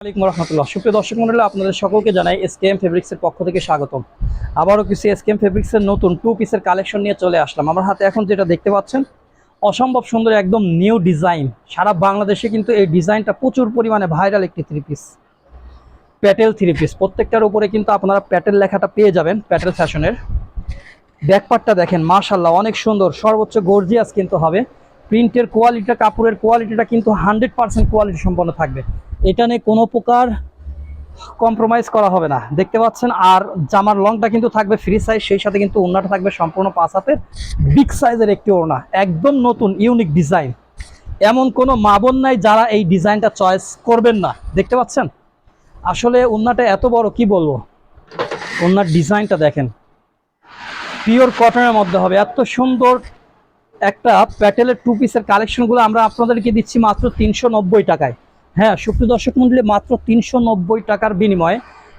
রহমতুল্লাহ। সুপ্রিয় দর্শক মন্ডলী, আপনাদের সকলকে জানাই ফেব্রিক্সের পক্ষ থেকে স্বাগতম। আবারও কিছু ফেব্রিক্সের নতুন টু পিসের কালেকশন নিয়ে চলে আসলাম। আমার হাতে এখন যেটা দেখতে পাচ্ছেন, অসম্ভব সুন্দর একদম নিউ ডিজাইন সারা বাংলাদেশে কিন্তু এই ডিজাইনটা প্রচুর পরিমাণে ভাইরাল একটি থ্রি পিস প্যাটেল থ্রি পিস প্রত্যেকটার উপরে কিন্তু আপনারা প্যাটেল লেখাটা পেয়ে যাবেন প্যাটেল ফ্যাশনের ব্যাকপার্টটা দেখেন মাশাল্লাহ অনেক সুন্দর। সর্বোচ্চ গর্জিয়াস কিন্তু হবে। প্রিন্টের কোয়ালিটিটা, কাপড়ের কোয়ালিটিটা কিন্তু হান্ড্রেড পার্সেন্ট কোয়ালিটি সম্পন্ন থাকবে। এটা নিয়ে কোনো প্রকার কম্প্রোমাইজ করা হবে না। দেখতে পাচ্ছেন, আর জামার লংটা কিন্তু থাকবে ফ্রি সাইজ সেই সাথে কিন্তু ওড়নাটা থাকবে সম্পূর্ণ পাঁচ হাতের বিগ সাইজের একটি ওড়না। একদম নতুন ইউনিক ডিজাইন এমন কোনো মাবন নাই যারা এই ডিজাইনটা চয়েস করবেন না। দেখতে পাচ্ছেন? আসলে ওড়নাটা এত বড়, কি বলব? ওড়নার ডিজাইনটা দেখেন। পিওর কটনের মধ্যে হবে। এত সুন্দর একটা প্যাটেলের টু পিসের কালেকশনগুলো আমরা আপনাদেরকে দিচ্ছি মাত্র তিনশো নব্বই টাকায়। হ্যাঁ সুপ্রিয় দর্শক মন্ডলী, মাত্র তিনশো নব্বই টাকার বিনিময়ে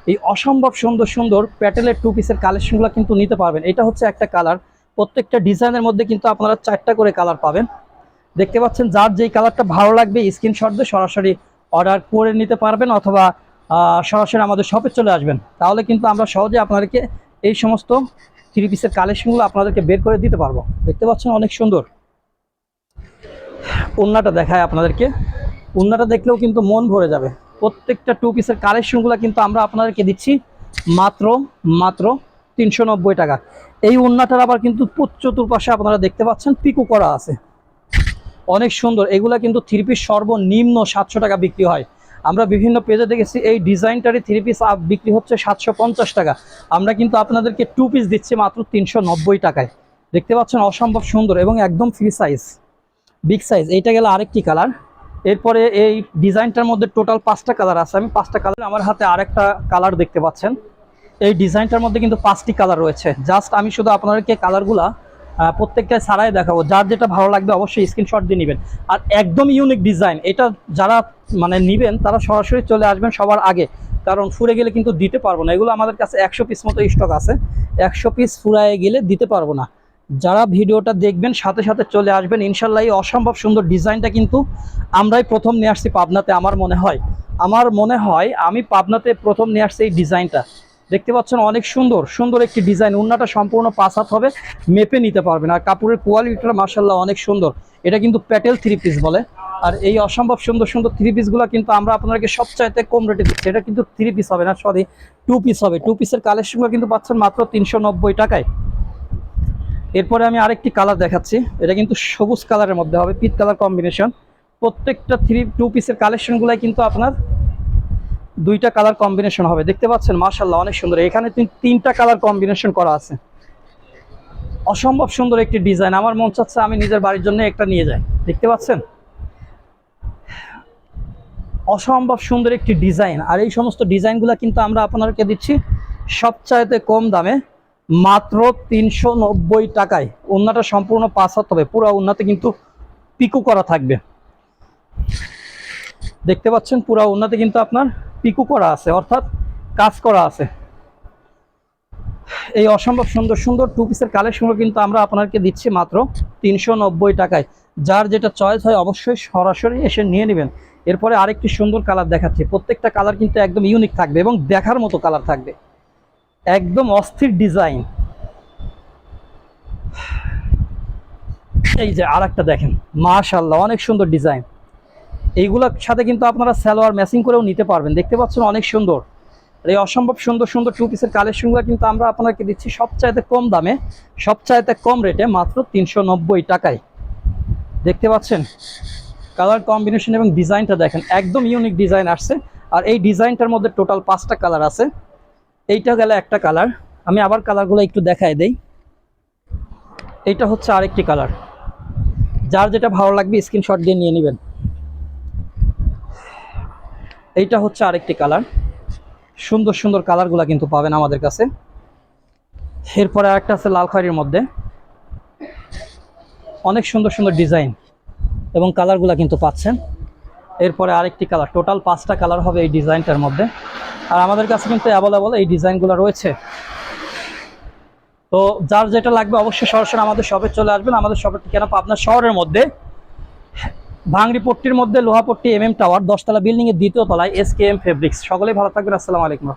এই অসম্ভব সুন্দর সুন্দর প্যাটেলের টু পিসের কালেকশনগুলো কিন্তু নিতে পারবেন। এটা হচ্ছে একটা কালার প্রত্যেকটা ডিজাইনের মধ্যে কিন্তু আপনারা চারটা করে কালার পাবেন। দেখতে পাচ্ছেন, যার যেই কালারটা ভালো লাগবে স্ক্রিনশট দিয়ে সরাসরি অর্ডার করে নিতে পারবেন অথবা সরাসরি আমাদের শপে চলে আসবেন। তাহলে কিন্তু আমরা সহজে আপনাদেরকে এই সমস্ত থ্রি পিসের কালেকশনগুলো আপনাদেরকে বের করে দিতে পারব। দেখতে পাচ্ছেন অনেক সুন্দর। ওন্নাটা দেখায় আপনাদেরকে। ওন্নাটা দেখলেও কিন্তু মন ভরে যাবে। প্রত্যেকটা টু পিসের কালেকশনগুলো কিন্তু আমরা আপনাদেরকে দিচ্ছি মাত্র মাত্র তিনশো নব্বই টাকা। এই ওন্নাটার আবার কিন্তু চতুর্পাশে আপনারা দেখতে পাচ্ছেন পিকু করা আছে। অনেক সুন্দর। এগুলা কিন্তু থ্রি পিস সর্বনিম্ন সাতশো টাকা বিক্রি হয়। আমরা বিভিন্ন পেজে দেখেছি, এই ডিজাইনটারই থ্রি পিস বিক্রি হচ্ছে সাতশো পঞ্চাশ টাকা। আমরা কিন্তু আপনাদেরকে টু পিস দিচ্ছি মাত্র তিনশো নব্বই টাকায়। দেখতে পাচ্ছেন অসম্ভব সুন্দর এবং একদম ফ্রি সাইজ বিগ সাইজ এইটা গেল আরেকটি কালার এরপরে এই ডিজাইনটার মধ্যে টোটাল পাঁচটা কালার আছে। আমি পাঁচটা কালার আমার হাতে আরেকটা কালার দেখতে পাচ্ছেন। এই ডিজাইনটার মধ্যে কিন্তু পাঁচটি কালার রয়েছে। জাস্ট আমি শুধু আপনাদেরকে কালারগুলা প্রত্যেকটা ছাড়াই দেখাবো। যার যেটা ভালো লাগবে অবশ্যই স্ক্রিনশট দিয়ে নেবেন। আর একদম ইউনিক ডিজাইন এটা যারা মানে নেবেন, তারা সরাসরি চলে আসবেন সবার আগে। কারণ ফুরে গেলে কিন্তু দিতে পারব না। এগুলো আমাদের কাছে একশো পিস মতো স্টক আছে। একশো পিস ফুরায় গেলে দিতে পারব না। যারা ভিডিওটা দেখবেন, সাথে সাথে চলে আসবেন, ইনশাল্লাহ এই অসম্ভব সুন্দর ডিজাইনটা কিন্তু আমরাই প্রথম নিয়ে আসছি পাবনাতে, আমার মনে হয়। আমার মনে হয় আমি পাবনাতে প্রথম নিয়ে আসছি এই ডিজাইনটা দেখতে পাচ্ছেন অনেক সুন্দর সুন্দর একটি ডিজাইন। উন্নাটা সম্পূর্ণ পাঁচ হাত হবে, মেপে নিতে পারবেন। আর কাপড়ের কোয়ালিটিটা মার্শাল্লাহ অনেক সুন্দর। এটা কিন্তু প্যাটেল থ্রি পিস বলে। আর এই অসম্ভব সুন্দর সুন্দর থ্রি পিসগুলো কিন্তু আমরা আপনাদেরকে সবচাইতে কম রেটে দিচ্ছি। এটা কিন্তু থ্রি পিস হবে না সরি টু পিস হবে। টু পিসের কালেকশনগুলো কিন্তু পাচ্ছেন মাত্র তিনশো নব্বই টাকায়। এরপরে আমি আরেকটি কালার দেখাচ্ছি। এটা কিন্তু সবুজ কালারের মধ্যে হবে পিট কালার কম্বিনেশন প্রত্যেকটা থ্রি টু পিসের কালেকশনগুলাই কিন্তু আপনার দুইটা কালার কম্বিনেশন হবে। দেখতে পাচ্ছেন মার্শাল্লাহ অনেক সুন্দর। এখানে তিনটা কালার কম্বিনেশন করা আছে। অসম্ভব সুন্দর একটি ডিজাইন আমার মন চাচ্ছে আমি নিজের বাড়ির জন্য একটা নিয়ে যাই। দেখতে পাচ্ছেন? অসম্ভব সুন্দর একটি ডিজাইন আর এই সমস্ত ডিজাইনগুলো কিন্তু আমরা আপনাদেরকে দিচ্ছি সবচাইতে কম দামে, মাত্র তিনশো নব্বই টাকায়। ওন্নাটা সম্পূর্ণ পাঁচ হাত হবে। পুরো ওন্নাতে কিন্তু পিকু করা থাকবে। দেখতে পাচ্ছেন, পুরো ওন্নাতে কিন্তু আপনার পিকু করা আছে, অর্থাৎ কাজ করা আছে। এই অসম্ভব সুন্দর সুন্দর টু পিসের কালেকশনগুলো কিন্তু আমরা আপনাকে দিচ্ছি মাত্র তিনশো নব্বই টাকায়। যার যেটা চয়েস হয় অবশ্যই সরাসরি এসে নিয়ে নেবেন। এরপরে আরেকটি সুন্দর কালার দেখাচ্ছি। প্রত্যেকটা কালার কিন্তু একদম ইউনিক থাকবে এবং দেখার মতো কালার থাকবে। একদম অস্থির ডিজাইন এই যে আর দেখেন মাশাল্লাহ অনেক সুন্দর ডিজাইন এইগুলোর সাথে কিন্তু আপনারা সালোয়ার ম্যাচিং করেও নিতে পারবেন। দেখতে পাচ্ছেন অনেক সুন্দর। এই অসম্ভব সুন্দর সুন্দর টু পিসের কালেকশনগুলো কিন্তু আমরা আপনাকে দিচ্ছি সবচাইতে কম দামে, সবচাইতে কম রেটে মাত্র তিনশো নব্বই টাকায়। দেখতে পাচ্ছেন? কালার কম্বিনেশন এবং ডিজাইনটা দেখেন, একদম ইউনিক ডিজাইন আসছে। আর এই ডিজাইনটার মধ্যে টোটাল পাঁচটা কালার আছে। এইটা গেলে একটা কালার আমি আবার কালারগুলো একটু দেখাই দেই। এইটা হচ্ছে আরেকটি কালার যার যেটা ভালো লাগবে স্ক্রিনশট দিয়ে নিয়ে নেবেন। এইটা হচ্ছে আরেকটি কালার। সুন্দর সুন্দর কালারগুলো কিন্তু পাবেন আমাদের কাছে। এরপরে আরেকটা আছে লাল খয়েরির মধ্যে। অনেক সুন্দর সুন্দর ডিজাইন এবং কালারগুলো কিন্তু পাচ্ছেন। এরপরে আরেকটি কালার, টোটাল পাঁচটা কালার হবে এই ডিজাইনটার মধ্যে। আর আমাদের কাছে কিন্তু অ্যাভেলেবল এই ডিজাইনগুলো রয়েছে। তো যার যেটা লাগবে অবশ্যই সরাসরি আমাদের শপে চলে আসবেন। আমাদের শপের ঠিকানা আপনার শহরের মধ্যে। ভাঙড়ি পট্টির মধ্যে লোহাপট্টি এম এম টাওয়ার, দশতলা বিল্ডিং এর দ্বিতীয় তলায় এস কে এম ফেব্রিক্স। সকলেই ভালো থাকবেন, আসসালামু আলাইকুম।